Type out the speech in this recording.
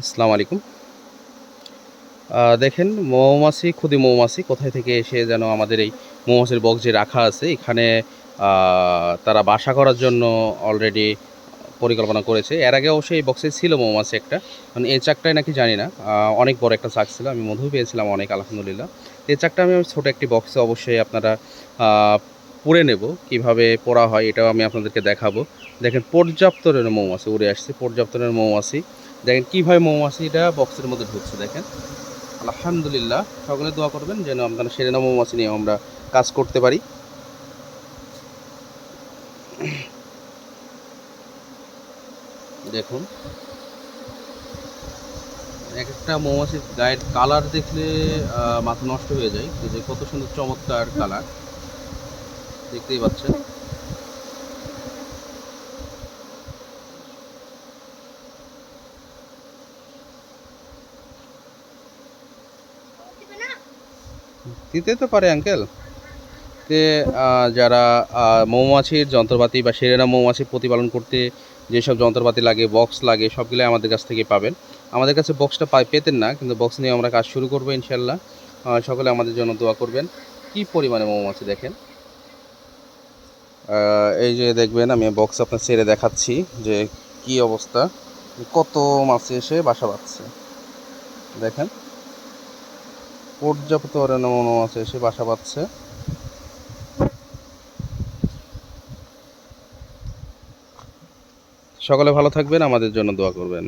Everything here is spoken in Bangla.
আসসালামু আলাইকুম। দেখেন, মৌমাছি খুদি মৌমাছি, কোথায় থেকে এসে যেন আমাদের এই মৌমাছির বক্স যে রাখা আছে, এখানে তারা বাসা করার জন্য অলরেডি পরিকল্পনা করেছে। এর আগে অবশ্যই এই বক্সে ছিল মৌমাছি একটা। মানে এই চাকটাই নাকি জানি না। অনেক বড় একটা চাক ছিল। আমি মধু পেয়েছিলাম অনেক, আলহামদুলিল্লাহ। এই চাকটা আমি ছোট একটি বক্সে অবশ্যই আপনারা পুড়ে নেব। কীভাবে পোড়া হয়, এটাও আমি আপনাদেরকে দেখাবো। দেখেন, পর্যাপ্ত মৌমাছি উড়ে আসছে। পর্যাপ্ত মৌমাছি দেখেন কীভাবে মৌমাছিটা বক্সের মধ্যে ঢুকছে দেখেন। আলহামদুলিল্লাহ, সকলে দোয়া করবেন যেন আপনারা সেরেনা মৌমাছি নিয়ে আমরা কাজ করতে পারি। দেখুন। এক একটা মৌমাছির গায়ের কালার দেখলে মাথা নষ্ট হয়ে যায়। যে কত সুন্দর চমৎকার কালার। দেখতেই পাচ্ছেন। দিতে তো পারে আঙ্কেল তে যারা মৌমাছির যন্ত্রপাতি বা সেরেনা মৌমাছি প্রতিপালন করতে যেসব যন্ত্রপাতি লাগে বক্স লাগে, সবগুলোই আমাদের কাছ থেকে পাবেন। আমাদের কাছে বক্সটা পাই, পেতেন না, কিন্তু বক্স নিয়ে আমরা কাজ শুরু করব ইনশাল্লাহ সকলে আমাদের জন্য দোয়া করবেন। কি পরিমাণে মৌমাছি দেখেন? এই যে দেখবেন, আমি বক্স আপনার ছেড়ে দেখাচ্ছি যে কি অবস্থা। কত মাছি এসে বাসা বাঁধছে। দেখেন। পর্যাপ্ত পরিমাণে মৌমাছি এসে বাসা বাঁধছে সকলে ভালো থাকবেন আমাদের জন্য দোয়া করবেন।